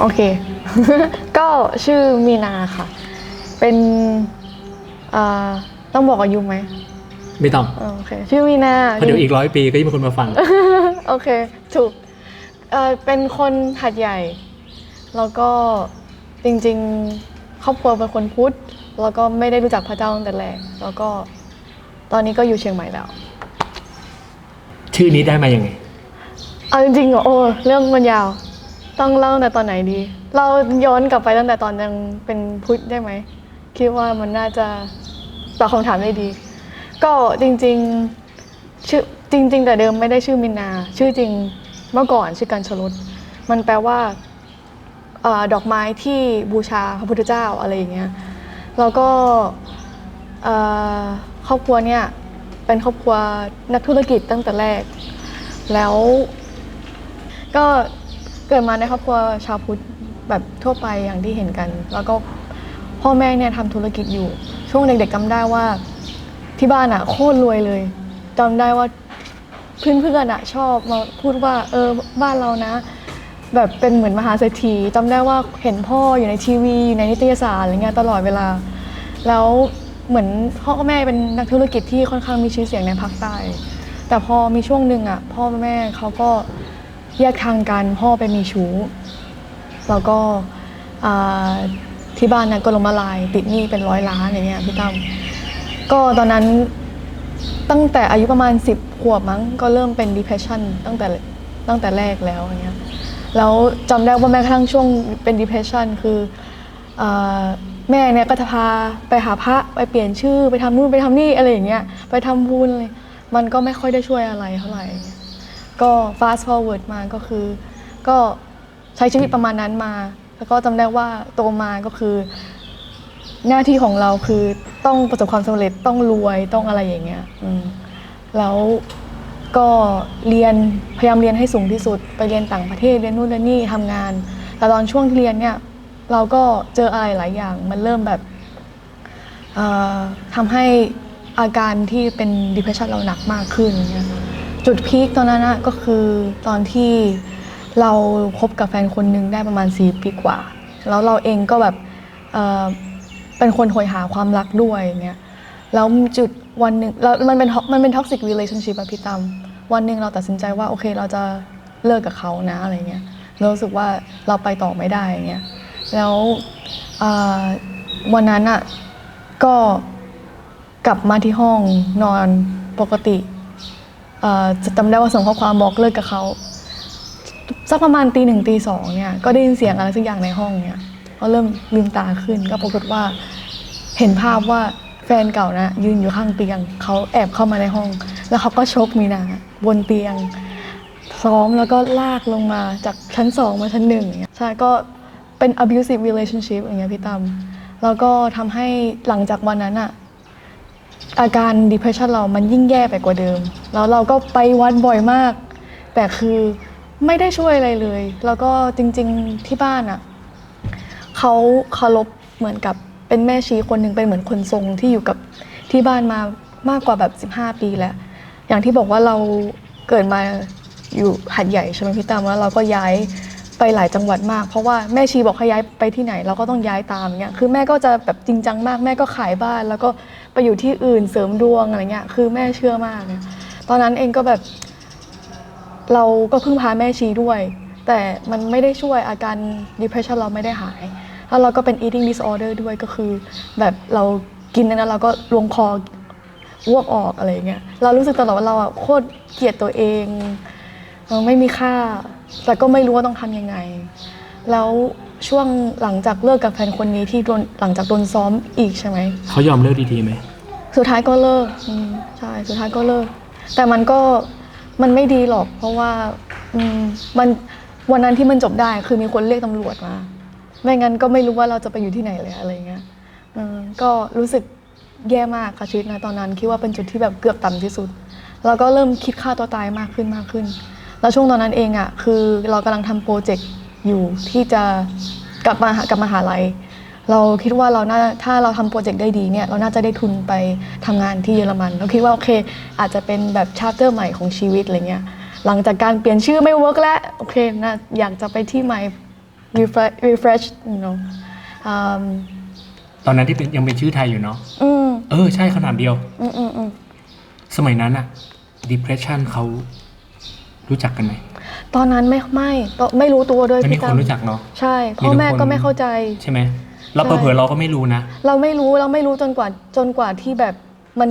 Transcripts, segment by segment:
โอเค ก็ชื่อมีนาค่ะ เป็นอ่าต้องบอกอายุไหม ไม่ต้องเออโอเค ชื่อมีนาเพราะเดี๋ยวอีกร้อยปีก็ยิ่งมีคนมาฟัง โอเค ถูกเอ่อเป็นคนหัดใหญ่ แล้วก็จริงๆ ครอบครัวเป็นคนพุทธ แล้วก็ไม่ได้รู้จักพระเจ้าตั้งแต่แรก แล้วก็ตอนนี้ก็อยู่เชียงใหม่แล้ว ชื่อนี้ได้มายังไง เอาจริงๆเหรอโอ้เรื่องมันยาว ต้องเล่าตั้งแต่ตอนไหนดี เราย้อนกลับไปตั้งแต่ตอนยังเป็นพุทธได้ไหม คิดว่ามันน่าจะตอบคำถามได้ดี ก็จริงๆชื่อจริง ๆ แต่เดิมไม่ได้ชื่อมินนา ชื่อจริงเมื่อก่อนชื่อกันชลุดมันแปลว่าอดอกไม้ที่บูชาพระพุทธเจ้าอะไรอย่างเงี้ยแล้วก็ครอบครัวเนี่ยเป็นครอบครัวนักธุรกิจตั้งแต่แรก แล้วก็ เกิดมาในครอบครัวชาวพุทธแบบทั่วไปอย่างที่เห็นกัน แล้วก็พ่อแม่เนี่ยทำธุรกิจอยู่ ช่วงเด็กๆจำได้ว่าที่บ้านอะโคตรรวยเลยจำได้ว่าเพื่อนๆอะชอบมาพูดว่าเออบ้านเรานะ แบบเป็นเหมือนมหาเศรษฐีจำได้ว่าเห็นพ่ออยู่ในทีวีอยู่ในนิตยสารอะไรเงี้ยตลอดเวลา แล้วเหมือนพ่อกับแม่เป็นนักธุรกิจที่ค่อนข้างมีชื่อเสียงในภาคใต้แต่พอมีช่วงหนึ่งอะพ่อแม่เขาก็ แยกทางกันพ่อไปมีชู้ แล้วก็ที่บ้านนะก็ล้มละลาย ติดหนี้เป็นร้อยล้านอย่างเงี้ยพี่ตั้มก็ตอนนั้นตั้งแต่อายุประมาณ 10 ขวบมั้งก็เริ่มเป็น depression ตั้งแต่ตั้งแต่แรกแล้วอย่างเงี้ยแล้วจำได้ว่าแม้กระทั่งช่วงเป็น depression คืออแม่เนี่ยก็จะพาไปหาพระไปเปลี่ยนชื่อไปทำนู่นไปทำนี่อะไรอย่างเงี้ยไปทำบุญเลยมันก็ไม่ค่อยได้ช่วยอะไรเท่าไหร่ ก็ fast forward มาก็คือ ก็ใช้ชีวิตประมาณนั้นมา แล้วก็จำได้ว่าโตมาก็คือ หน้าที่ของเราคือต้องประสบความสำเร็จต้องรวยต้องอะไรอย่างเงี้ยอืมแล้วก็เรียนพยายามเรียนให้สูงที่สุด ไปเรียนต่างประเทศเรียนนู่นเรียนนี่ทำงาน แต่ตอนช่วงที่เรียนเนี่ยเราก็เจออะไรหลายอย่าง มันเริ่มแบบเอ่อทำให้อาการที่เป็น depression เราหนักมากขึ้นเงี้ย จุดพีคตอนนั้นนะก็คือตอนที่เราคบกับแฟนคนหนึ่งได้ประมาณ4ปีกว่า แล้วเราเองก็แบบเเป็นคนหอยหาความรักด้วยเงี้ยแล้วจุดวันหนึ่งแล้วมันเป็นมันเป็น toxic relationship อะพี่ตั้มวันหนึ่งเราตัดสินใจว่าโอเคเราจะเลิกกับเขานะอะไรเงี้ยเรารู้สึกว่าเราไปต่อไม่ได้เงี้ยแล้ววันนั้นอะก็กลับมาที่ห้องนอนปกติ จะจำได้ว่าส่งข้อความบอกเลิกกับเขาสักประมาณตีหนึ่งตีสองเนี่ยก็ได้ยินเสียงอะไรสักอย่างในห้องเนี่ยก็เริ่มลืมตาขึ้นก็ปรากฏว่าเห็นภาพว่าแฟนเก่านะยืนอยู่ข้างเตียงเขาแอบเข้ามาในห้อง แล้วเขาก็ชกมีนาบนเตียง ซ้อมแล้วก็ลากลงมาจากชั้นสองมาชั้นหนึ่งใช่ก็เป็น abusive relationship อย่างเงี้ยพี่ตั้มแล้วก็ทำให้หลังจากวันนั้นอะ อาการ depression เรามันยิ่งแย่ไปกว่าเดิม แล้วเราก็ไปวัดบ่อยมาก แต่คือไม่ได้ช่วยอะไรเลย แล้วก็จริงๆที่บ้านอะเขาเคารพเหมือนกับเป็นแม่ชีคนหนึ่งเป็นเหมือนคนทรงที่อยู่กับที่บ้านมามากกว่าแบบ 15 ปีแล้ว อย่างที่บอกว่าเราเกิดมาอยู่หัดใหญ่ใช่ไหมพี่ตามแล้วเราก็ย้ายไปหลายจังหวัดมาก เพราะว่าแม่ชีบอกให้ย้ายไปที่ไหน เราก็ต้องย้ายตามเงี้ยคือแม่ก็จะแบบจริงจังมากแม่ก็ขายบ้าน แล้วก็ อยู่ที่อื่นเสริมดวงอะไรเงี้ยคือแม่เชื่อมากเนี่ยตอนนั้นเองก็แบบ เราก็พึ่งพาแม่ชีด้วย แต่มันไม่ได้ช่วยอาการ depression เราไม่ได้หาย แล้วเราก็เป็น eating disorder ด้วยก็คือ แบบเรากินนั้นเราก็ลวงคออ้วกออกอะไรเงี้ยเรารู้สึกตลอดว่าเราอะโคตรเกลียดตัวเองเไม่มีค่า แต่ก็ไม่รู้ว่าต้องทำยังไง แล้วช่วงหลังจากเลิกกับแฟนคนนี้ที่โดนหลังจากโดนซ้อมอีกใช่ไหม เขายอมเลิกดีๆไหม สุดท้ายก็เลิกอืมใช่สุดท้ายก็เลิก แต่มันก็มันไม่ดีหรอก เพราะว่าอืมมันวันนั้นที่มันจบได้คือมีคนเรียกตำรวจมาไม่งั้นก็ไม่รู้ว่าเราจะไปอยู่ที่ไหนเลยอะไรเงี้ยอืมก็รู้สึกแย่มากค่ะชีวิตนะตอนนั้น คิดว่าเป็นจุดที่แบบเกือบต่ำที่สุด แล้วก็เริ่มคิดฆ่าตัวตายมากขึ้นมากขึ้น แล้วช่วงตอนนั้นเองอะคือเรากำลังทำโปรเจกต์อยู่ที่จะกลับมาหากลับมาหาลัย เราคิดว่าเราน่าถ้าเราทำโปรเจกต์ได้ดีเนี่ยเราน่าจะได้ทุนไปทำงานที่เยอรมัน เราคิดว่าโอเค อาจจะเป็นแบบชาร์เตอร์ใหม่ของชีวิตอะไรเงี้ยหลังจากการเปลี่ยนชื่อไม่เวิร์กแล้วโอเคนะอยากจะไปที่ใหม่ refresh refresh you know อืมตอนนั้นที่เป็นยังเป็นชื่อไทยอยู่เนาะอืมเออ ใช่ขนาดเดียวอืมอืมอืมสมัยนั้นอะ depression เขารู้จักกันไหมตอนนั้นไม่ไม่ตอนไม่รู้ตัวด้วยไม่มีพี่คนตั้มรู้จักเนาะใช่มีพ่อทุกแม่คนก็ไม่เข้าใจใช่ไหม เราใช่เผลอๆเราก็ไม่รู้นะ เราไม่รู้เราไม่รู้จนกว่าจนกว่าที่แบบมัน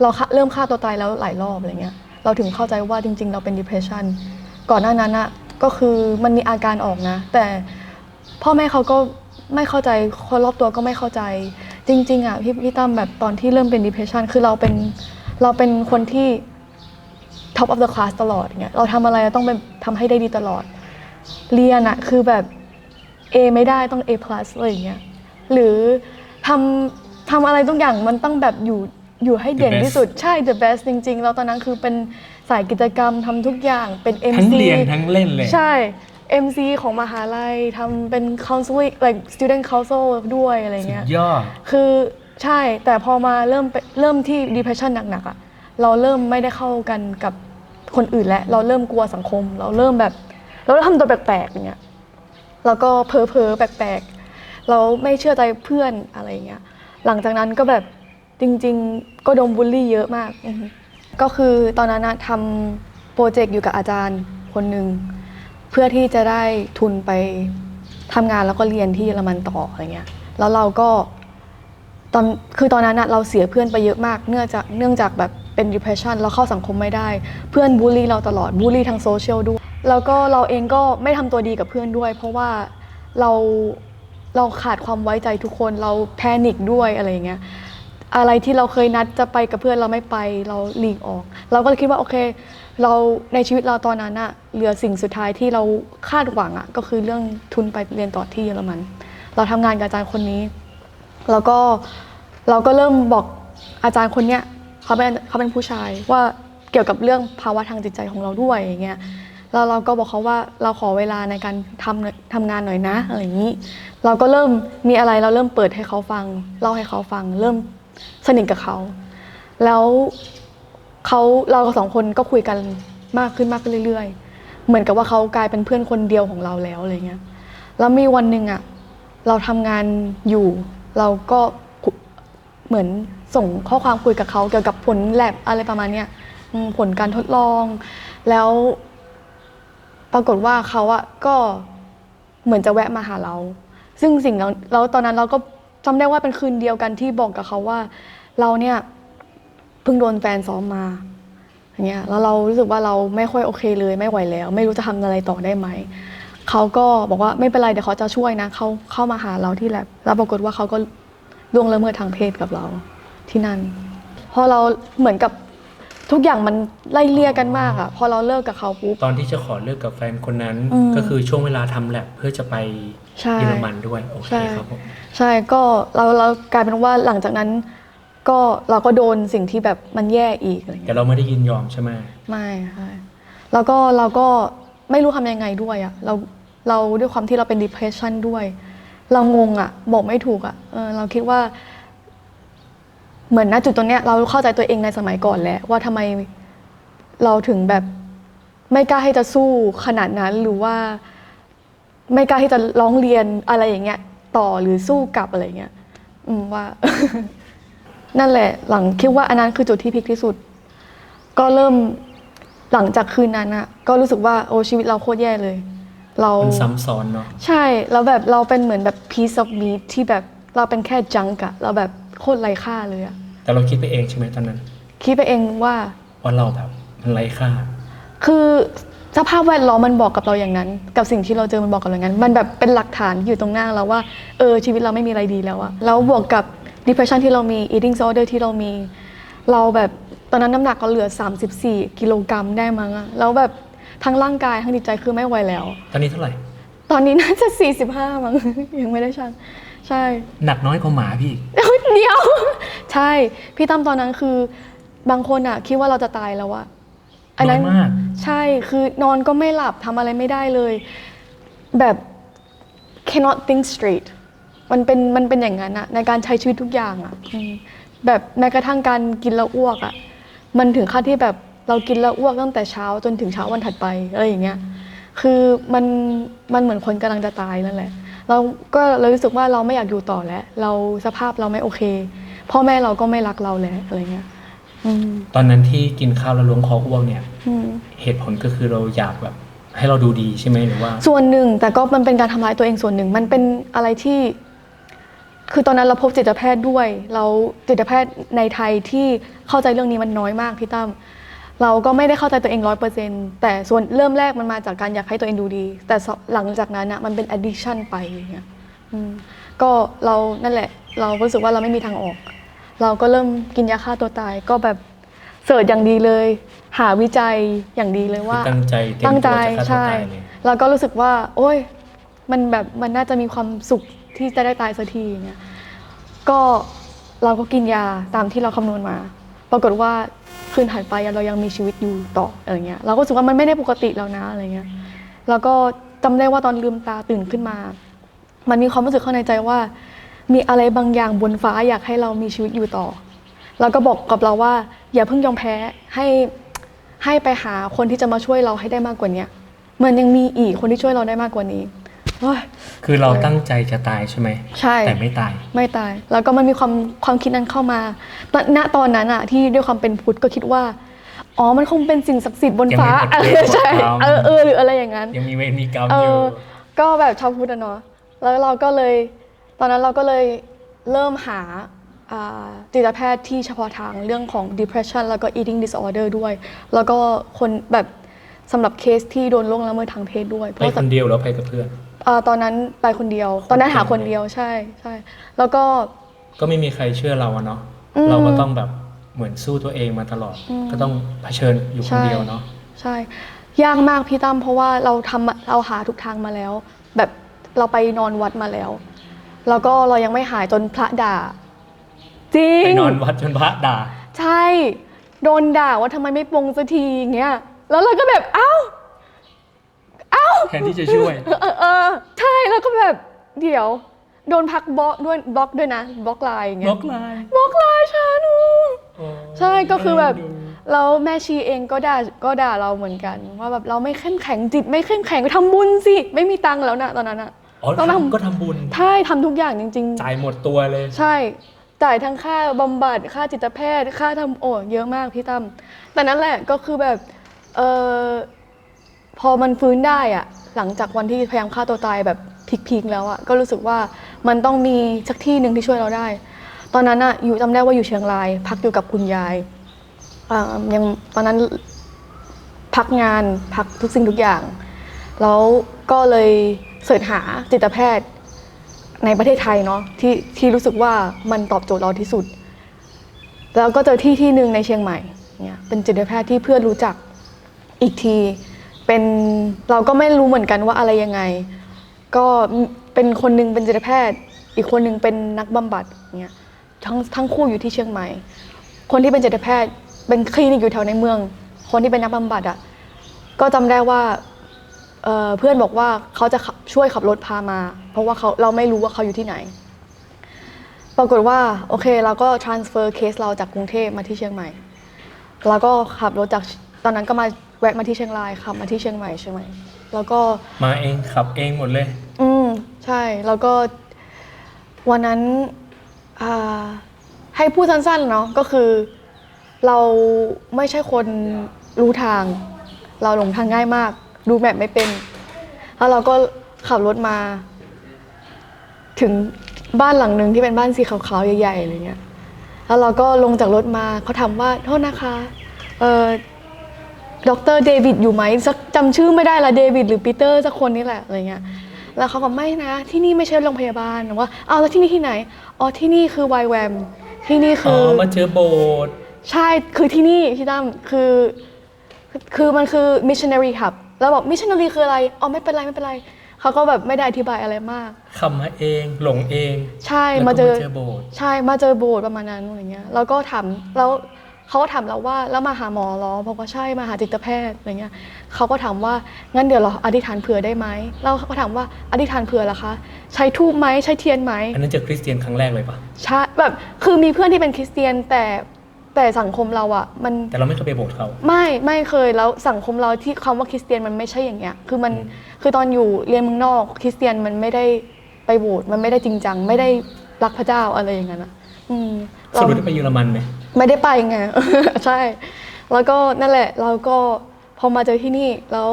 เราฆ่าเริ่มฆ่าตัวตายแล้วหลายรอบอะไรเงี้ยเราถึงเข้าใจว่าจริง ๆ เราเป็น depression ก่อนหน้านั้นอะก็คือมันมีอาการออกนะ แต่พ่อแม่เขาก็ไม่เข้าใจคนรอบตัวก็ไม่เข้าใจ จริง ๆอะพี่พี่ตั้มแบบตอนที่เริ่มเป็น depression คือเราเป็นเราเป็นคนที่ top of the class ตลอดเงี้ยเราทำอะไรต้องเป็นทำให้ได้ดีตลอด เรียนอะคือแบบ A ไม่ได้ต้อง A plus อะไรอย่างเงี้ยหรือทำทำอะไรทุกอย่างมันต้องแบบอยู่อยู่ให้เด่น The best ที่สุดใช่ the best จริง ๆ แล้วตอนนั้นคือเป็นสายกิจกรรมทำทุกอย่างเป็น MC ทั้งเรียนทั้งเล่นเลย ใช่ MC ของมหาลัยทำเป็น counseling like student council ด้วยอะไรสุเงี้ยดยอด คือใช่แต่พอมาเริ่มไปเริ่มที่ depression หนักๆอะเราเริ่มไม่ได้เข้ากันกับคนอื่นแล้ว เราเริ่มกลัวสังคม เราเริ่มแบบ เราเริ่มทำตัวแปลกๆอย่างเงี้ย แล้วก็เพ้อเพ้อแปลกๆเราไม่เชื่อใจเพื่อนอะไรอย่างเงี้ยหลังจากนั้นก็แบบจริง ๆ ก็โดนบูลลี่เยอะมากอือฮึก็คือตอนนั้นนะทำโปรเจกต์อยู่กับอาจารย์คนหนึ่งเพื่อที่จะได้ทุนไปทำงานแล้วก็เรียนที่เยอรมันต่ออะไรเงี้ยแล้วเราก็ตอนคือตอนนั้นอะเราเสียเพื่อนไปเยอะมาก เนื่องจากเนื่องจากแบบ เป็น depression เราเข้าสังคมไม่ได้ เพื่อนบูลลี่เราตลอดบูลลี่ทางโซเชียลด้วย แล้วก็เราเองก็ไม่ทำตัวดีกับเพื่อนด้วย เพราะว่าเราเราขาดความไว้ใจทุกคนเราแพนิคด้วยอะไรอย่างเงี้ยอะไรที่เราเคยนัดจะไปกับเพื่อนเราไม่ไปเราหลีกออก เราก็เลยคิดว่าโอเค เราในชีวิตเราตอนนั้นอะเหลือสิ่งสุดท้ายที่เราคาดหวังอะก็คือเรื่องทุนไปเรียนต่อที่เยอรมัน เราทำงานกับอาจารย์คนนี้ แล้วก็เราก็เริ่มบอกอาจารย์คนเนี้ย เขาเป็นเขาเป็นผู้ชายว่าเกี่ยวกับเรื่องภาวะทางจิตใจของเราด้วยอย่างเงี้ยแล้วเราก็บอกเขาว่าเราขอเวลาในการทำทำงานหน่อยนะอะไรอย่างนี้ เราก็เริ่มมีอะไรเราเริ่มเปิดให้เขาฟังเล่าให้เขาฟัง เริ่มสนิทกับเขา แล้วเขาเราสองคนก็คุยกันมากขึ้นมากขึ้นเรื่อย ๆ เหมือนกับว่าเขากลายเป็นเพื่อนคนเดียวของเราแล้วอะไรเงี้ยแล้วมีวันหนึ่งอะเราทำงานอยู่ เราก็เหมือน ส่งข้อความคุยกับเขาเกี่ยวกับผลแลบอะไรประมาณเนี้ยอืมผลการทดลอง แล้ว ปรากฏว่าเขาอะก็เหมือนจะแวะมาหาเรา ซึ่งสิ่งเราเราตอนนั้นเราก็จำได้ว่าเป็นคืนเดียวกันที่บอกกับเขาว่า เราเนี่ยเพิ่งโดนแฟนซ้อมมาอย่างเงี้ยแล้วเรารู้สึกว่าเราไม่ค่อยโอเคเลยไม่ไหวแล้ว ไม่รู้จะทำอะไรต่อได้ไหมเขาก็บอกว่าไม่เป็นไรเดี๋ยวเขาจะช่วยนะเขาเข้ามาหาเราที่แลบแล้วปรากฏว่าเขาก็ล่วงละเมิดทางเพศกับเรา ที่นั่น พอเราเหมือนกับทุกอย่างมันไล่เลี่ยกันมากอะพอเราเลิกกับเขาปุ๊บ ตอนที่จะขอเลิกกับแฟนคนนั้น อืมก็คือช่วงเวลาทำแลบเพื่อจะไปใช่ เยอรมันด้วยโอเคใช่ครับผมใช่ก็เราเรากลายเป็นว่าหลังจากนั้น ก็เราก็โดนสิ่งที่แบบมันแย่อีกอะไรแต่เงี้ยเราไม่ได้ยินยอมใช่ไหมไม่ค่ะแล้วก็เราก็ไม่รู้ทำยังไงด้วยอะเราเราด้วยความที่เราเป็น depression ด้วย เรางงอะบอกไม่ถูกอะเออเราคิดว่า เหมือนณจุดตรงเนี้ยเราเข้าใจตัวเองในสมัยก่อนแล้วว่าทำไมเราถึงแบบไม่กล้าให้จะสู้ขนาดนั้นหรือว่าไม่กล้าที่จะร้องเรียนอะไรอย่างเงี้ยต่อหรือสู้กลับอะไรอย่างเงี้ยอืมว่า นั่นแหละ หลังคิดว่าอันนั้นคือจุดที่พีคที่สุด ก็เริ่มหลังจากคืนนั้นอะก็รู้สึกว่าโอ้ชีวิตเราโคตรแย่เลย เรามันซ้ำซ้อนเนาะใช่แล้วแบบเราเป็นเหมือนแบบ piece of meat ที่แบบ เราเป็นแค่จังกะเราแบบโคตรไร้ค่าเลยอะแต่เราคิดไปเองใช่ไหมตอนนั้น คิดไปเองว่าว่าเราแบบมันไร้ค่า คือสภาพแวดล้อมมันบอกกับเราอย่างนั้น กับสิ่งที่เราเจอมันบอกกับเราอย่างนั้น มันแบบเป็นหลักฐานอยู่ตรงหน้าเราว่าเออชีวิตเราไม่มีอะไรดีแล้วอะแล้วบวกกับ depression ที่เรามี eating disorder ที่เรามี เราแบบตอนนั้นน้ำหนักก็เหลือ 34 กิโลกรัมได้มั้งอะแล้วแบบทั้งร่างกายทั้งจิตใจคือไม่ไหวแล้ว ตอนนี้เท่าไหร่ ตอนนี้น่าจะ 45 มั้ง ยังไม่ได้ชั่ง ใช่หนักน้อยกว่าหมาพี่ เดียว ใช่ พี่ตั้มตอนนั้นคือบางคนอะคิดว่าเราจะตายแล้วอะอันนั้นน้อยมาก ใช่คือนอนก็ไม่หลับทำอะไรไม่ได้เลย แบบ cannot think straight มันเป็นมันเป็นอย่างนั้นอะในการใช้ชีวิตทุกอย่างอะอืมแบบแม้กระทั่งการกินแล้วอ้วกอะมันถึงขั้นที่แบบเรากินแล้วอ้วกตั้งแต่เช้าจนถึงเช้าวันถัดไปอะไรอย่างเงี้ยคือมันมันเหมือนคนกำลังจะตายนั่นแหละ เราก็เลยรู้สึกว่าเราไม่อยากอยู่ต่อแล้ว เราสภาพเราไม่โอเค พ่อแม่เราก็ไม่รักเราแล้วอะไรเงี้ยอืมตอนนั้นที่กินข้าวแล้วล้วงคออ้วกเนี่ย อืม เหตุผลก็คือเราอยากแบบ ให้เราดูดีใช่ไหมหรือว่า ส่วนหนึ่งแต่ก็มันเป็นการทำร้ายตัวเองส่วนหนึ่งมันเป็นอะไรที่ คือตอนนั้นเราพบจิตแพทย์ด้วย เราจิตแพทย์ในไทยที่เข้าใจเรื่องนี้มันน้อยมากพี่ตั้ม เราก็ไม่ได้เข้าใจตัวเองร้อยเปอร์เซ็นแต่ส่วนเริ่มแรกมันมาจากการอยากให้ตัวเองดูดี แต่หลังจากนั้นอะมันเป็น addiction ไปอย่างเงี้ยอืมก็เรานั่นแหละ เราก็รู้สึกว่าเราไม่มีทางออก เราก็เริ่มกินยาฆ่าตัวตาย ก็แบบเสิร์ชอย่างดีเลย หาวิจัยอย่างดีเลยว่า ตั้งใจเต็มตั้งใจตัวจะฆ่าตัวใช่ตายเลยแล้วก็รู้สึกว่า โอ้ย มันแบบมันน่าจะมีความสุขที่จะได้ตายสักทีอย่างเงี้ยก็เราก็กินยาตามที่เราคำนวณมา ปรากฏว่าคืนถัดไปเรายังมีชีวิตอยู่ต่ออะไรเงี้ยเราก็รู้สึกว่ามันไม่ได้ปกติแล้วนะอะไรเงี้ยแล้วก็จำได้ว่าตอนลืมตาตื่นขึ้นมา มันมีความรู้สึกข้างในใจว่า มีอะไรบางอย่างบนฟ้าอยากให้เรามีชีวิตอยู่ต่อ แล้วก็บอกกับเราว่า อย่าเพิ่งยอมแพ้ให้ให้ไปหาคนที่จะมาช่วยเราให้ได้มากกว่าเนี้ยมันยังมีอีกคนที่ช่วยเราได้มากกว่านี้ โอ้ยคือเราตั้งใจจะตายใช่ไหมใช่ แต่ไม่ตาย ไม่ตาย แล้วก็มันมีความความคิดนั้นเข้ามาณณตอนนั้นอะที่ด้วยความเป็นพุทธก็คิดว่า อ๋อ มันคงเป็นสิ่งศักดิ์สิทธิ์บนฟ้ายังมีบทเวทเออใช่ บทกรรม เออเออหรืออะไรอย่างนั้น ยังมีเวรมีกรรมเออยู่อ ก็แบบชาวพุทธอะเนาะ แล้วเราก็เลย ตอนนั้นเราก็เลยเริ่มหาอ่าจิตแพทย์ที่เฉพาะทางเรื่องของ depression แล้วก็ eating disorder ด้วย แล้วก็คนแบบสำหรับเคสที่โดนล่วงละเมิดทางเพศด้วย เพไปราะคนเดียวแล้วไปกับเพื่อน อ่าตอนนั้นไปคนเดียว ตอนนั้นหาคนเดียวใช่ใช่แล้วก็ ก็ไม่มีใครเชื่อเราอะเนาะอืมเราก็ต้องแบบเหมือนสู้ตัวเองมาตลอด อืม ก็ต้องเผชิญอยู่คนเดียวเนาะใช่ ยากมากพี่ตั้มเพราะว่าเราทำเราหาทุกทางมาแล้ว แบบเราไปนอนวัดมาแล้ว แล้วก็เรายังไม่หายจนพระด่า จริไปงนอนวัดจนพระด่า ใช่ โดนด่าว่าทำไมไม่ปรงสักทีอย่างเงี้ย แล้วเราก็แบบ เอ้าเอ้า แทนที่จะช่วย เออเออใช่แล้วก็แบบเดี๋ยว โดนพักบล็อกด้วยบล็อกด้วยนะบล็อกไลน์อย่างบเงี้ล็อยกไลน์บล็อกไลน์ฉันโอ้ใช่ก็คือแบบดูแล้วแม่ชีเองก็ด่าก็ด่าเราเหมือนกัน ว่าแบบเราไม่เข้มแข็งจิตไม่เข้มแข็งทำบุญสิไม่มีตังค์แล้วนะตอนนั้นอะ อ๋อต้องทำ ทำก็ทำบุญ ใช่ทำทุกอย่างจริง จ่ายหมดตัวเลย ๆ ใช่จ่ายทั้งค่าบำบัดค่าจิตแพทย์ ค่าทำโอ้เยอะมากพี่ตั้มแต่นั่นแหละก็คือแบบเออ พอมันฟื้นได้อะหลังจากวันที่พยายามฆ่าตัวตายแบบพีคๆแล้วอะก็รู้สึกว่ามันต้องมีสักที่หนึ่งที่ช่วยเราได้ ตอนนั้นอะอยู่จำได้ว่าอยู่เชียงราย พักอยู่กับคุณยายยังตอนนั้นพักงานพักทุกสิ่งทุกอย่าง แล้วก็เลยเสิร์ชหาจิตแพทย์ในประเทศไทยเนาะที่ที่รู้สึกว่ามันตอบโจทย์เราที่สุด แล้วก็เจอที่ที่หนึ่งในเชียงใหม่เนี่ยเป็นจิตแพทย์ที่เพื่อนรู้จักอีกที เป็นเราก็ไม่รู้เหมือนกันว่าอะไรยังไง ก็เป็นคนหนึงเป็นจิตแพทย์ อีกคนหนึงเป็นนักบำบัดเนี่ยทั้งทั้งคู่อยู่ที่เชียงใหม่ คนที่เป็นจิตแพทย์เป็นคลินิกอยู่แถวในเมือง คนที่เป็นนักบำบัดอะก็จำได้ว่าเเพื่อนบอกว่าเขาจะช่วยขับรถพามา เพราะว่าเขาเราไม่รู้ว่าเขาอยู่ที่ไหน ปรากฏว่าโอเคเราก็ transfer เคสเราจากกรุงเทพมาที่เชียงใหม่ แล้วก็ขับรถจากตอนนั้นก็มา แวะมาที่เชียงรายขับมาที่เชียงใหม่ใช่ไหมแล้วก็มาเองขับเองหมดเลย อืมใช่แล้วก็วันนั้นอ่าให้พูดสั้นๆเนาะก็คือ เราไม่ใช่คนรู้ทาง เราหลงทางง่ายมาก ดูแมพไม่เป็น แล้วเราก็ขับรถมา ถึงบ้านหลังหนึ่งที่เป็นบ้านสีขาวๆใหญ่ๆอะไรเงี้ยแล้วเราก็ลงจากรถมาเขาถามว่าโทษนะคะเออ ดรเดวิดอยู่ไหมสักจำชื่อไม่ได้ละเดวิดหรือปีเตอร์สักคนนี่แหละอะไรเงี้ยแล้วเขาก็ไม่นะที่นี่ไม่ใช่โรงพยาบาลบอกว่าเอาแล้วที่นี่ที่ไหนอ๋อที่นี่คือไวแวมที่นี่อ๋คือออมาเจอโบสถ์ใช่คือที่นี่พี่ตั้มคือคือมันคือ missionary hub แล้วบอก missionary คืออะไรอ๋อไม่เป็นไรไม่เป็นไรเขาก็แบบไม่ได้อธิบายอะไรมากขับมาเองหลงเอง ใช่แล้วก็มาเจอเจอโบสถ์ใช่มาเจอโบสถ์ประมาณนั้นอะไรเงี้ยแล้วก็ถามแล้ว เขาก็ถามเราว่าแล้วมาหาหมอเหรอบอกว่าใช่มาหาจิตแพทย์อะไรเงี้ยเขาก็ถามว่างั้นเดี๋ยวเราอธิษฐานเผื่อได้ไหมแล้วเขาก็ถามว่าอธิษฐานเผื่อล่ะคะ ใช้ทูบไหมใช้เทียนไหมอันนั้นเจอคริสเตียนครั้งแรกเลยปะใช่แบบคือมีเพื่อนที่เป็นคริสเตียนแต่แต่สังคมเราอะมันแต่เราไม่เคยไปโบสถ์เขาไม่ไม่เคยแล้วสังคมเราที่คำว่าคริสเตียนมันไม่ใช่อย่างเงี้ยคือมันคือตอนอยู่เรียนเมืองนอกคริสเตียนมันไม่ได้ไปโบสถ์มันไม่ได้จริงจัง ไม่ได้รักพระเจ้าอะไรอย่างนั้นอะอืม สเรารุปได้ไปเยอรมันไหมไม่ได้ไปไง ใช่ แล้วก็นั่นแหละ เราก็พอมาเจอที่นี่แล้ว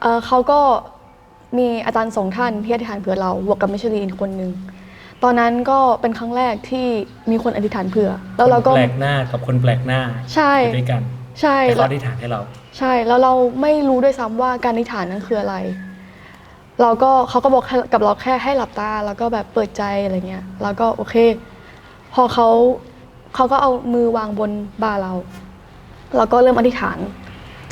เอ่อเขาก็มีอาจารย์สองท่านที่อธิษฐานเผื่อเราบวกกับมิชลีนคนหนึ่งตอนนั้นก็เป็นครั้งแรกที่มีคนอธิษฐานเผื่อ แล้วเราก็ คนแปลกหน้ากับคนแปลกหน้าใช่ อยู่ด้วยกันใช่แต่แล้เขาวอธิษฐานให้เรา ใช่แล้วเราไม่รู้ด้วยซ้ำว่าการอธิษฐานนั้นคืออะไร เราก็เขาก็บอกให้กับเราแค่ให้หลับตา แล้วก็แบบเปิดใจอะไรเงี้ยแล้วก็โอเค พอเขาเขาก็เอามือวางบนบ่าเรา แล้วก็เริ่มอธิษฐาน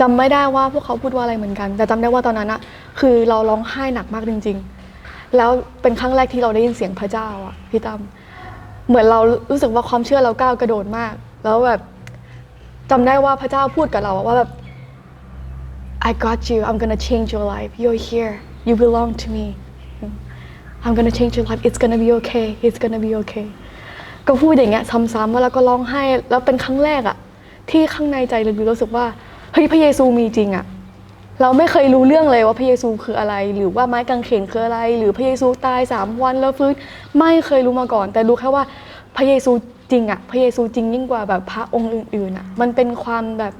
จำไม่ได้ว่าพวกเขาพูดว่าอะไรเหมือนกัน แต่จำได้ว่าตอนนั้นอะคือเราร้องไห้หนักมากจริง ๆ แล้วเป็นครั้งแรกที่เราได้ยินเสียงพระเจ้าอะพี่ตั้มเหมือนเรารู้สึกว่าความเชื่อเราก้าวกระโดดมาก แล้วแบบจำได้ว่าพระเจ้าพูดกับเราว่าแบบ I got you I'm gonna change your life you're here you belong to me I'm gonna change your life it's gonna be okay it's gonna be okay ก็พูดอย่างเงี้ยซ้ำๆแล้วก็ร้องไห้แล้วเป็นครั้งแรกอะที่ข้างในใจลึกๆรู้สึกว่าเฮ้ยพระเยซูมีจริงอะเราไม่เคยรู้เรื่องเลยว่าพระเยซูคืออะไร หรือว่าไม้กางเขนคืออะไร หรือพระเยซูตายสามวันแล้วฟื้นไม่เคยรู้มาก่อน แต่รู้แค่ว่าพระเยซูจริงอะพระเยซูจริงยิ่งกว่าแบบพระองค์อื่นๆอะมันเป็นความแบบ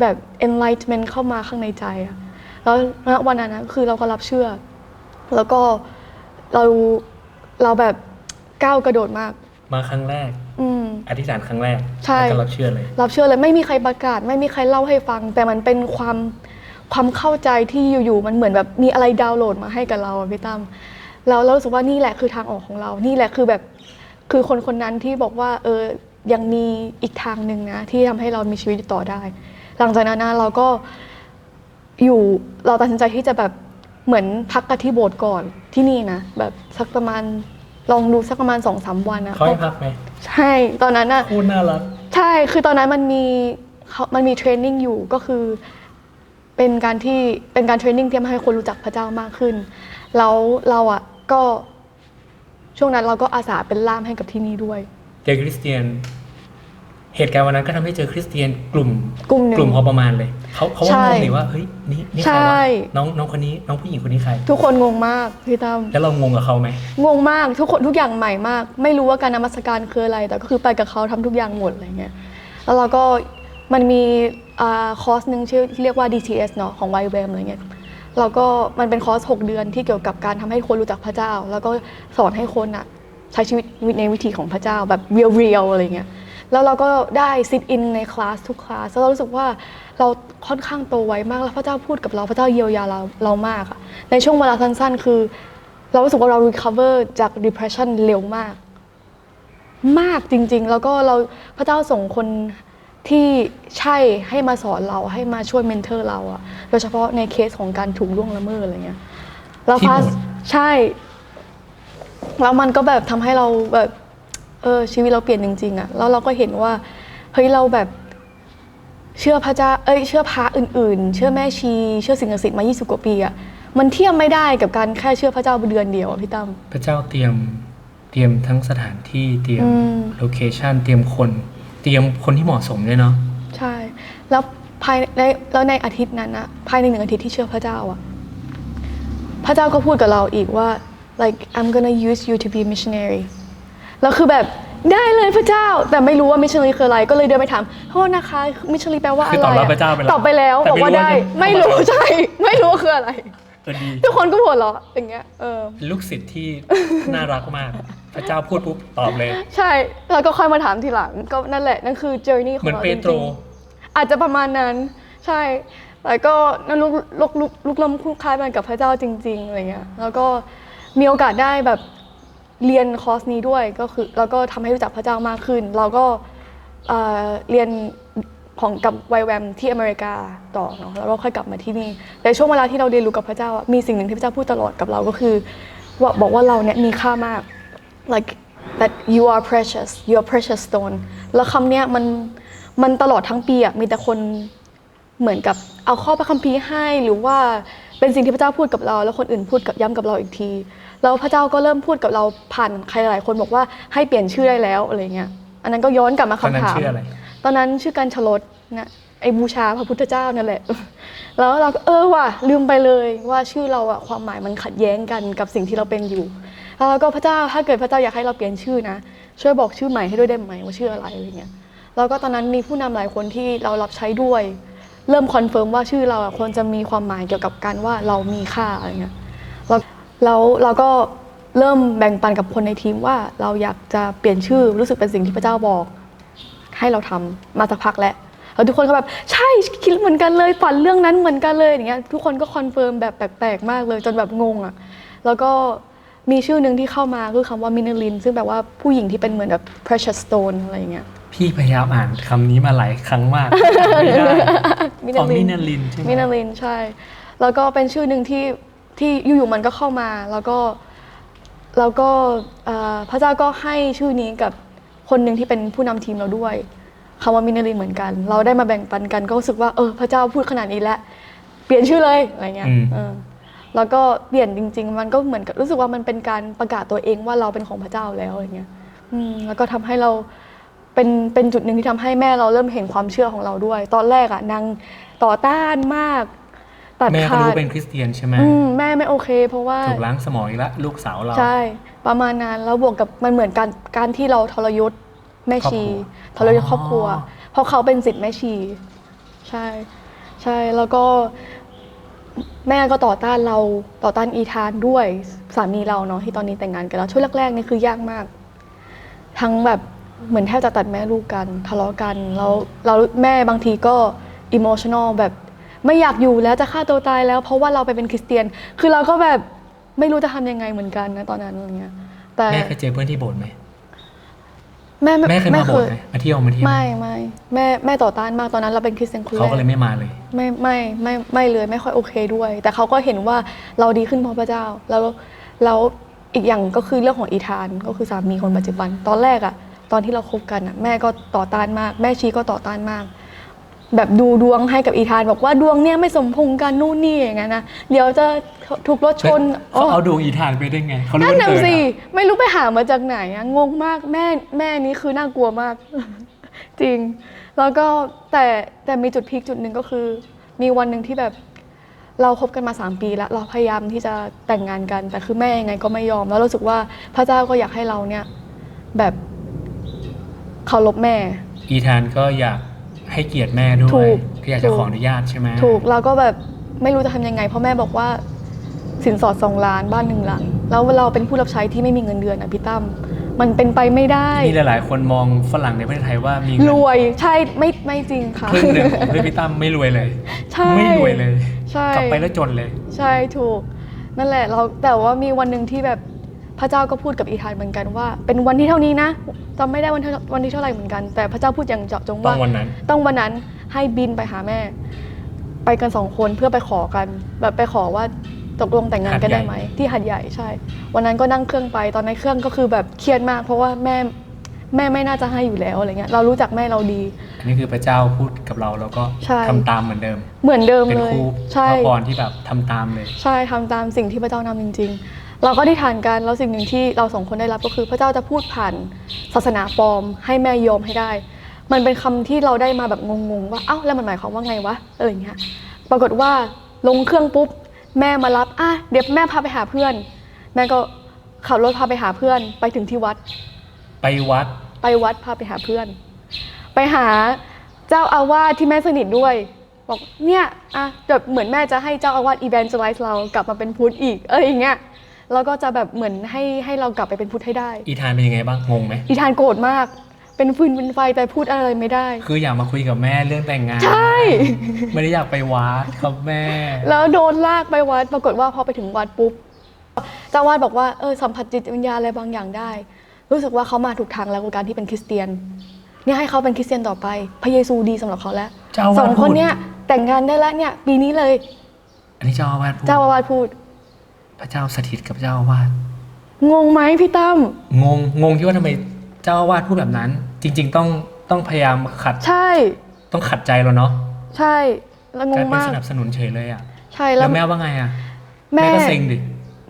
แบบ enlightenment เข้ามาข้างในใจอะแล้วณวันนั้นนะคือเราก็รับเชื่อ แล้วก็เราเราแบบก้าวกระโดดมาก มาครั้งแรก อืม อธิษฐานครั้งแรกใช่ แล้วก็รับเชื่อเลย รับเชื่อเลยไม่มีใครประกาศ ไม่มีใครเล่าให้ฟัง แต่มันเป็นความความเข้าใจที่อยู่ๆมันเหมือนแบบมีอะไรดาวน์โหลดมาให้กับเราอะพี่ตั้มแล้วเรารู้สึกว่านี่แหละคือทางออกของเรา นี่แหละคือแบบคือคนคนนั้นที่บอกว่าเออยังมีอีกทางหนึ่งนะที่ทำให้เรามีชีวิตอยู่ต่อได้ หลังจากนั้นนะเราก็อยู่เราตัดสินใจที่จะแบบเหมือนพักกับที่โบสถ์ก่อนที่นี่นะแบบสักประมาณ ลองดูสักประมาณสองสามวันนะเขาให้พักไหมใช่ตอนนั้นอะพูดน่ารัก ใช่คือตอนนั้นมันมีเขามันมีเทรนนิ่งอยู่ก็คือ เป็นการที่เป็นการเทรนนิ่งที่ทำให้คนรู้จักพระเจ้ามากขึ้นแล้วเราอะก็ช่วงนั้นเราก็อาสาเป็นล่ามให้กับที่นี่ด้วย เจอคริสเตียน เหตุการณ์วันนั้นก็ทำให้เจอคริสเตียนกลุ่มกลุ่มหนึ่งกลุ่มพอประมาณเลยเขาเขาว่าใช่งงเลยว่าเฮ้ยนี่นี่ใคใช่รวะน้องน้องคนนี้น้องผู้หญิงคนนี้ใคร ทุกคนงงมากพี่ตั้มแล้วเรางงกับเขาไหมงงมากทุกคนทุกอย่างใหม่มาก ไม่รู้ว่าการนมัสการคืออะไร แต่ก็คือไปกับเขาทำทุกอย่างหมดอะไรเงี้ยแล้วเราก็มันมีอ่าคอร์สหนึ่งชื่อเรียกว่า DTS เนาะของ YWAM อะไรเงี้ยเราก็มันเป็นคอร์ส 6 เดือนที่เกี่ยวกับการทำให้คนรู้จักพระเจ้า แล้วก็สอนให้คนอะใช้ชีวิตในวิธีของพระเจ้าแบบเรียลๆอะไรเงี้ย แล้วเราก็ได้ซิทอินในคลาสทุกคลาสแล้วเรารู้สึกว่าเราค่อนข้างโตไวมากแล้วพระเจ้าพูดกับเราพระเจ้าเยียวยาเราเรามากอะในช่วงเวลาสั้นๆ คือ เรารู้สึกว่าเรา recover จาก depression เร็วมาก มากจริงๆ แล้วก็เราพระเจ้าส่งคนที่ใช่ให้มาสอนเราให้มาช่วยเมนเทอร์เราอะโดยเฉพาะในเคสของการถูกล่วงละเมิดอะไรเงี้ยแล้วที่ฟาสโบสถ์ใช่ แล้วมันก็แบบทำให้เราแบบ เออชีวิตเราเปลี่ยนจริงๆอะแล้วเราก็เห็นว่าเฮ้ยเราแบบเชื่อพระเจ้าเอ้ยเชื่อพระอื่น ๆ เชื่อแม่ชี เชื่อสิ่งศักดิ์สิทธิ์มา 20 กว่าปีอะมันเทียบไม่ได้กับการแค่เชื่อพระเจ้าเดือนเดียวอะพี่ตั้มพระเจ้าเตรียมเตรียมทั้งสถานที่เตรียมอืมโลเคชันเตรียมคนเตรียมคนที่เหมาะสมด้วยเนาะใช่ แล้วภายในแล้วในอาทิตย์นั้นนะภายในหนึ่งอาทิตย์ที่เชื่อพระเจ้าอะพระเจ้าก็พูดกับเราอีกว่า like I'm gonna use you to be a missionary แล้วคือแบบได้เลยพระเจ้า แต่ไม่รู้ว่า missionary คืออะไร ก็เลยเดินไปถามโทษนะคะ missionary แปลว่าอะคือไรตอบรับอะพระเจ้าไปแล้วตอบไปแล้วแต่บอกไม่ว่ารู้ได้ว่าไม่รู้เขามาใช่ ไม่รู้ว่าคืออะไร เออดีทุกคนก็หัวเราะอย่างเงี้ยเออ เป็นลูกศิษย์ที่ น่ารักมาก พระเจ้าพูดปุ๊บตอบเลย ใช่แล้วก็ค่อยมาถามทีหลังก็นั่นแหละนั่นคือ journey ขอเหมืงอนเราเปจโตร ริงๆอาจจะประมาณนั้น ใช่แต่ก็นั่นลุกลุกลุกลุกล้มคลุกคล้ายมันกับพระเจ้าจริง ๆอะไรเงี้ยแล้วก็มีโอกาสได้แบบ เรียนคอร์สนี้ด้วยก็คือแล้วก็ทำให้รู้จักพระเจ้ามากขึ้น เราก็เเรียนของกับไวแวมที่อเมริกาต่อเนาะแล้วก็ค่อยกลับมาที่นี่แต่ช่วงเวลาที่เราเรียนรู้กับพระเจ้ามีสิ่งหนึ่งที่พระเจ้าพูดตลอดกับเราก็คือว่าบอกว่าเราเนี่ยมีค่ามาก like that you are precious you are precious stone แล้วคำเนี้ยมันมันตลอดทั้งปีอะมีแต่คนเหมือนกับเอาข้อพระคัมภีร์ให้หรือว่า เป็นสิ่งที่พระเจ้าพูดกับเรา แล้วคนอื่นพูดกับย้ำกับเราอีกที แล้วพระเจ้าก็เริ่มพูดกับเราผ่านใครหลายคนบอกว่าให้เปลี่ยนชื่อได้แล้วอะไรเงี้ย อันนั้นก็ย้อนกลับมาตอนนั้นคำถามชื่ออะไรตอนนั้นชื่อการชลดนะไอ้บูชาพระพุทธเจ้านั่นแหละ แล้วเราก็เออว่ะลืมไปเลยว่าชื่อเราอะความหมายมันขัดแย้งกันกับสิ่งที่เราเป็นอยู่ แล้วเราก็พระเจ้าถ้าเกิดพระเจ้าอยากให้เราเปลี่ยนชื่อนะ ช่วยบอกชื่อใหม่ให้ด้วยได้ไหมว่าชื่ออะไรอะไรเงี้ย แล้วก็ตอนนั้นมีผู้นำหลายคนที่เรารับใช้ด้วย เริ่มคอนเฟิร์มว่าชื่อเราควรจะมีความหมายเกี่ยวกับการว่าเรามีค่าอะไรเงี้ยแล้วแล้วเราก็เริ่มแบ่งปันกับคนในทีมว่าเราอยากจะเปลี่ยนชื่อรู้สึกเป็นสิ่งที่พระเจ้าบอก ให้เราทำมาสักพักแล้วแล้วทุกคนก็แบบใช่คิดเหมือนกันเลยฝันเรื่องนั้นเหมือนกันเลยอย่างเงี้ยทุกคนก็คอนเฟิร์มแบบแปลกๆมากเลยจนแบบงงอะแล้วก็มีชื่อหนึ่งที่เข้ามาคือคำว่ามินาลินซึ่งแปลว่าผู้หญิงที่เป็นเหมือนแบบ precious stone อะไรอย่างเงี้ย พี่พยายามอ่านคำนี้มาหลายครั้งมากไม่ได้อ๋อมินาลินใช่ไหมมินาลินใช่ แล้วก็เป็นชื่อหนึ่งที่ที่อยู่ๆมันก็เข้ามา แล้วก็แล้วก็เอ่อพระเจ้าก็ให้ชื่อนี้กับคนหนึ่งที่เป็นผู้นำทีมเราด้วยคำว่ามินาลินเหมือนกัน เราได้มาแบ่งปันกันก็รู้สึกว่าเออพระเจ้าพูดขนาดนี้แล้วเปลี่ยนชื่อเลยอะไรเงี้ยอืมเออแล้วก็เปลี่ยนจริง ๆ มันก็เหมือนกับรู้สึกว่ามันเป็นการประกาศตัวเองว่าเราเป็นของพระเจ้าแล้วอะไรเงี้ยอืมแล้วก็ทำให้เรา เป็นเป็นจุดหนึ่งที่ทำให้แม่เราเริ่มเห็นความเชื่อของเราด้วย ตอนแรกอะนางต่อต้านมาก ตัดแม่ก็ขารู้ดเป็นคริสเตียนใช่ไหมอืมแม่ไม่โอเค เพราะว่า ถูกล้างสมองอีกแล้วลูกสาวเรา ใช่ ประมาณนั้นแล้วบวกกับมันเหมือนการการที่เราทรยศแม่ชีครอบครัวทรยศครอบครัว อ๋อ เพราะเขาเป็นสิทธิ์แม่ชี ใช่ ใช่แล้วก็แม่ก็ต่อต้านเราต่อต้านอีธานด้วยสามีเราเนาะที่ตอนนี้แต่งงานกันแล้วช่วงแรกๆนี่คือยากมาก ทั้งแบบ เหมือนแทบจะตัดแม่ลูกกันทะเลาะกันแล้วเราแม่บางทีก็อิโมชันอลแบบไม่อยากอยู่แล้วจะฆ่าตัวตายแล้วเพราะว่าเราไปเป็นคริสเตียน คือเราก็แบบไม่รู้จะทำยังไงเหมือนกันนะตอนนั้นอะไรเงี้ย แต่แม่เคยเจอเพื่อนที่โบสถ์ไหมแม่แม่เคยมาโบสถ์ไหมมาเที่ยวมาเที่ยวไม่ไม่แม่แม่ต่อต้านมากตอนนั้นเราเป็นคริสเตียนคนแรเขากก็เลยไม่มาเลย ไม่ไม่ไม่ไม่เลยไม่ค่อยโอเคด้วย แต่เขาก็เห็นว่าเราดีขึ้นเพราะพระเจ้า แล้วแล้วอีกอย่างก็คือเรื่องของอีธานก็คือสามีคนปัจจุบันตอนแรกอะ ตอนที่เราคบกันอะแม่ก็ต่อต้านมาก แม่ชีก็ต่อต้านมาก แบบดูดวงให้กับอีธานบอกว่าดวงเนี่ยไม่สมพงษ์กันนู่นนี่อย่างนั้นนะเดี๋ยวจะถูกรถชนเขาเอาดวงอีธานไปได้ไงเขารู้นั่นวันน่ะเกิดสิอะไม่รู้ไปหามาจากไหนอะงงมากแม่แม่นี้คือน่ากลัวมาก จริง แล้วก็แต่แต่มีจุดพีคจุดหนึ่งก็คือ มีวันหนึ่งที่แบบเราคบกันมา 3 ปีแล้วเราพยายามที่จะแต่งงานกัน แต่คือแม่ยังไงก็ไม่ยอม แล้วรู้สึกว่าพระเจ้าก็อยากให้เราเนี่ยแบบ เคารพแม่ อีธานก็อยากให้เกียรติแม่ด้วถูยกก็อยากจะถูก ขออนุญาตใช่ไหมถูกเราก็แบบไม่รู้จะทำยังไงเพราะแม่บอกว่าสินสอดสองล้านบ้านหนึ่งหลัง แล้วเราเป็นผู้รับใช้ที่ไม่มีเงินเดือนอะพี่ตั้มมันเป็นไปไม่ได้ มีหลายๆ คนมองฝรั่งในประเทศไทยว่ามีรเงินวยใช่ไม่ไม่จริงค่ะครึ่งหนึ่งของพี่พี่ตั้มไม่รวยเลย ใช่ไม่รวยเลย ใช่ กลับไปแล้วจนเลย ใช่ถูก นั่นแหละเราแต่ว่ามีวันหนึ่งที่แบบ พระเจ้าก็พูดกับอีธานเหมือนกันว่า เป็นวันที่เท่านี้นะจำไม่ได้วันเท่าวันที่เท่าไหร่เหมือนกัน แต่พระเจ้าพูดอย่างเจาะจงต้อว่างวันนั้น ต้องวันนั้นให้บินไปหาแม่ ไปกันสองคนเพื่อไปขอกัน แบบไปขอว่าตกลงแต่งงานกันได้ไหม ที่หัดใหญ่ใช่ วันนั้นก็นั่งเครื่องไปตอนในเครื่องก็คือแบบเครียดมาก เพราะว่าแม่แม่ไม่น่าจะให้อยู่แล้วอะไรเงี้ยเรารู้จักแม่เราดี อันนี้คือพระเจ้าพูดกับเราแล้วก็ใช่ทำตามเหมือนเดิม เหมือนเดิมเป็นเลยครูใช่พระพรที่แบบทำตามเลย ใช่ทำตามสิ่งที่พระเจ้านำจริง ๆ เราก็ได้ทานกันแล้วสิ่งหนึ่งที่เราสองคนได้รับก็คือ พระเจ้าจะพูดผ่านศาสนาปลอม ให้แม่ยอมให้ได้ มันเป็นคำที่เราได้มาแบบงงๆว่าเอ้าแล้วมันหมายความว่าไงวะอะไรอย่างเงี้ยปรากฏว่าลงเครื่องปุ๊บแม่มารับอะเดี๋ยวแม่พาไปหาเพื่อน แม่ก็ขับรถพาไปหาเพื่อนไปถึงที่วัด ไปวัดไปวัดพาไปหาเพื่อน ไปหาเจ้าอาวาสที่แม่สนิทด้วย บอกเนี่ยอะแบบเหมือนแม่จะให้เจ้าอาวาสอีแวนเจอไลซ์เรากลับมาเป็นพุทธอีกเอออย่างเงี้ย แล้วก็จะแบบเหมือนให้ให้เรากลับไปเป็นพุทธให้ได้ อีธานเป็นยังไงบ้างงงไหมอีธานโกรธมาก เป็นฟืนเป็นไฟแต่พูดอะไรไม่ได้ คืออยากมาคุยกับแม่เรื่องแต่งงาน ใช่ ไม่ได้อยากไปวัดครับแม่ แล้วโดนลากไปวัดปรากฏว่าพอไปถึงวัดปุ๊บเจ้าอาวาสบอกว่าเออสัมผัสจิตวิญญาณอะไรบางอย่างได้ รู้สึกว่าเขามาถูกทางแล้วกับการที่เป็นคริสเตียนเนี่ยให้เขาเป็นคริสเตียนต่อไป พระเยซูดีสำหรับเขาแล้วเจ้าอาวาสสองคนพูดเนี่ยแต่งงานได้แล้วเนี่ยปีนี้เลย อันนี้เจ้าอาวาสพูดเจ้าอาวาสพูด พระเจ้าสถิตกับเจ้าอาวาสงงไหมพี่ตั้มงงงงที่ว่าทำไมเจ้าอาวาสพูดแบบนั้น จริง ๆ ต้องต้องพยายามขัดใช่ ต้องขัดใจเราเนาะใช่แล้วงกลางยเป็นมาก สนับสนุนเฉยเลยอะใช่แล้แล้ววแม่ว่าไงอะแม่ก็เซ็งดิ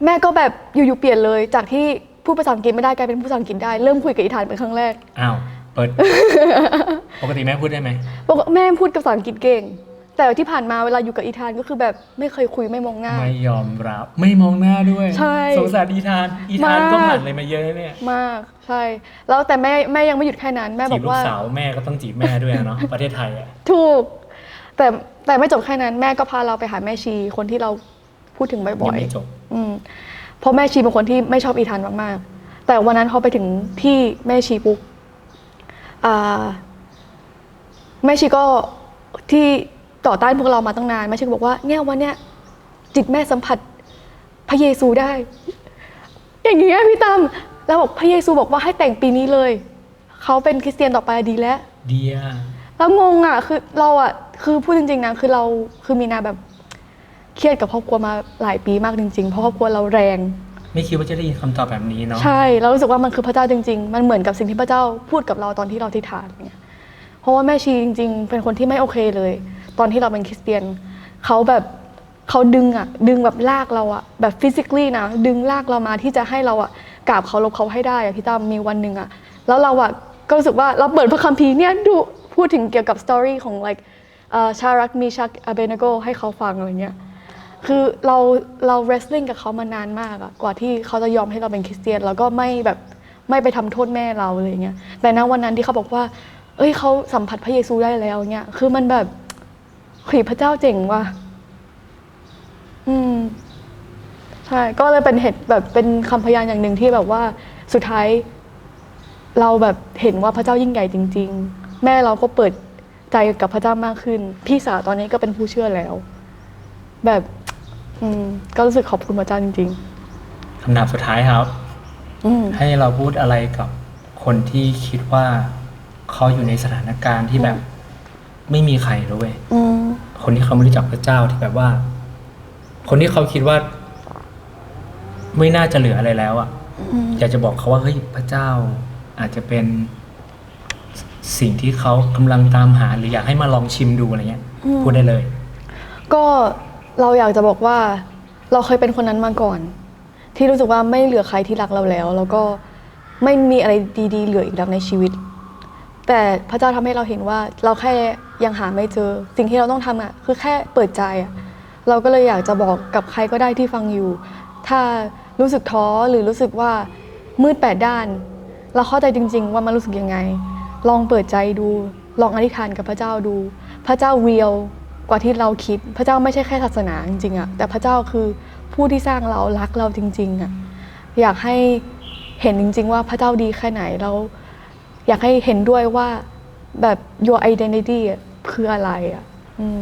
แม่ก็แบบอยู่ๆเปลี่ยนเลย จากที่พูดภาษาอังกฤษไม่ได้กลายเป็นพูดภาษาอังกฤษได้เริ่มคุยกับอีธานเป็นครั้งแรกอ้าวเปิด ปกติแม่พูดได้ไหมบอกว่าแม่พูดภาษาอังกฤษเก่ง แต่ที่ผ่านมาเวลาอยู่กับอีธานก็คือแบบไม่เคยคุยไม่มองหน้า ไม่ยอมรับ ไม่มองหน้าด้วยใช่สงสารอีธาน อีธานมาก ก็ผ่านอะไรมาเยอะเนี่ยมากใช่ แล้วแต่แม่แม่ยังไม่หยุดแค่นั้นแม่บจีอบกลูกว่าสาวแม่ก็ต้องจีบแม่ด้วยอะเนาะ ประเทศไทยอะถูก แต่แต่ไม่จบแค่นั้นแม่ก็พาเราไปหาแม่ชีคนที่เราพูดถึงบ่ยัองยไม่จบๆอืมเพราะแม่ชีเป็นคนที่ไม่ชอบอีธานมากๆ แต่วันนั้นเขาไปถึงที่แม่ชีปุ๊บอ่าแม่ชีก็ที่ ต่อต้านพวกเรามาตั้งนานแม่ชีก็บอกว่าเนี่ยวันเนี้ยจิตแม่สัมผัสพระเยซูได้ อย่างเงี้ยพี่ตั้มแล้วบอกพระเยซูบอกว่าให้แต่งปีนี้เลยเขาเป็นคริสเตียนต่อไปดีแล้วเดียแล้วงงอะคือเราอะคือพูดจริงๆนะคือเราคือมีนาแบบเครียดกับครอบครัวมาหลายปีมากจริงๆ เพราะครอบครัวเราแรง ไม่คิดว่าจะได้ยินคำตอบแบบนี้เนาะใช่เรารู้สึกว่ามันคือพระเจ้าจริง ๆ มันเหมือนกับสิ่งที่พระเจ้าพูดกับเราตอนที่เราทิฏฐานเนี่ยเพราะว่าแม่ชีจริง ๆ เป็นคนที่ไม่โอเคเลย ตอนที่เราเป็นคริสเตียนเขาแบบเขาดึงอะดึงแบบลากเราอะแบบฟิสิก a l นะดึงลากเรามาที่จะให้เราอะกราบเขาลบเขาให้ได้อะพี่ตั้มมีวันหนึ่งอะแล้วเราอะก็รู้สึกว่าเราเปิดพระคัมภีร์เนี่ยดูพูดถึงเกี่ยวกับสตอรี่ของ like อ่อชารักมีชักอเบเนโกให้เขาฟังอะไรเงี้ยคือเราเรา wrestling กับเขามานานมากอะกว่าที่เขาจะยอมให้เราเป็นคริสเตียน แล้วก็ไม่แบบไม่ไปทำโทษแม่เราอะไรเงี้ยแต่ณวันนั้นที่เขาบอกว่า เอ้ยเขาสัมผัสพระเยซูได้แล้วเงี้ยคือมันแบบ ขีพระเจ้าเจ๋งว่ะอืมใช่ก็เลยเป็นเหตุแบบเป็นคำพยานอย่างหนึ่งที่แบบว่าสุดท้าย เราแบบเห็นว่าพระเจ้ายิ่งใหญ่จริง ๆ แม่เราก็เปิดใจกับพระเจ้ามากขึ้น พี่สาวตอนนี้ก็เป็นผู้เชื่อแล้ว แบบ อืม ก็รู้สึกขอบคุณพระเจ้าจริงคำถามสุดท้ายครับๆอืมให้เราพูดอะไรกับคนที่คิดว่าเขาอยู่ในสถานการณ์ที่แบบ ไม่มีใครเลยเว้ยอืมคนที่เขาไม่รู้จักพระเจ้าที่แบบว่า คนที่เขาคิดว่า ไม่น่าจะเหลืออะไรแล้วอะ่ะอืมอยากจะบอกเขาว่าเฮ้ยพระเจ้า อาจจะเป็นสิ่งที่เขากำลังตามหา หรืออยากให้มาลองชิมดูอะไรเงี้ย พูดได้เลย ก็เราอยากจะบอกว่า เราเคยเป็นคนนั้นมาก่อน ที่รู้สึกว่าไม่เหลือใครที่รักเราแล้ว แล้วก็ไม่มีอะไรดีๆ เหลืออีกแล้วในชีวิต แต่พระเจ้าทำให้เราเห็นว่าเราแค่ยังหาไม่เจอ สิ่งที่เราต้องทำอะคือแค่เปิดใจอะเราก็เลยอยากจะบอกกับใครก็ได้ที่ฟังอยู่ ถ้ารู้สึกท้อหรือรู้สึกว่ามืดแปดด้าน เราเข้าใจจริง ๆ ว่ามันรู้สึกยังไง ลองเปิดใจดู ลองอธิษฐานกับพระเจ้าดู พระเจ้าเรียลกว่าที่เราคิด พระเจ้าไม่ใช่แค่ศาสนาจริงๆอะแต่พระเจ้าคือผู้ที่สร้างเรารักเราจริงๆอะอยากให้เห็นจริง ๆ ว่าพระเจ้าดีแค่ไหนแล้ว อยากให้เห็นด้วยว่าแบบ your identity คืออะไรอะ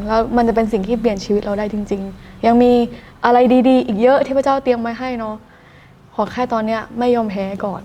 แล้วมันจะเป็นสิ่งที่เปลี่ยนชีวิตเราได้จริง ๆ ยังมีอะไรดี ๆ อีกเยอะที่พระเจ้าเตรียมไว้ให้เนาะขอแค่ตอนเนี้ยไม่ยอมแพ้ก่อน